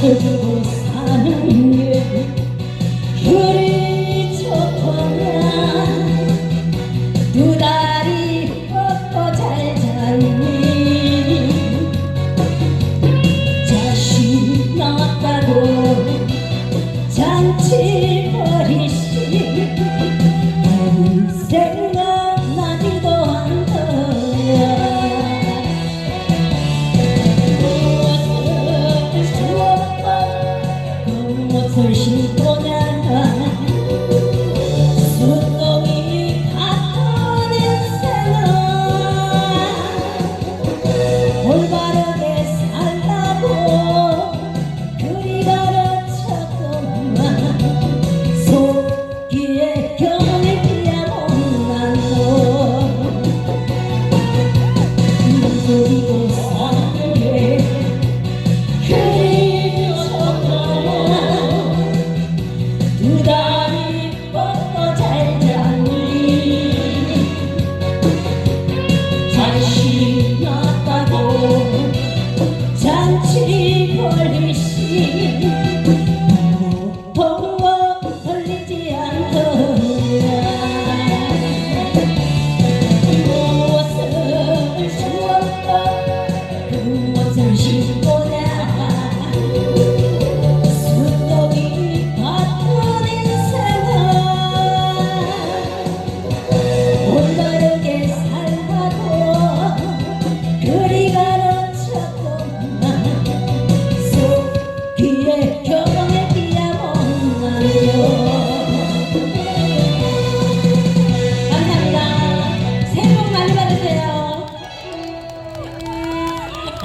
슬프고 사는 일 우리 좋거나 두 다리 뻗고 잘 잤니 자신 났다고 잔치 버리시 조심히 떠나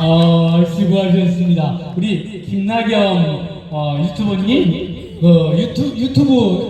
어, 수고하셨습니다. 우리 김나경 어, 유튜버님 어, 유튜, 유튜브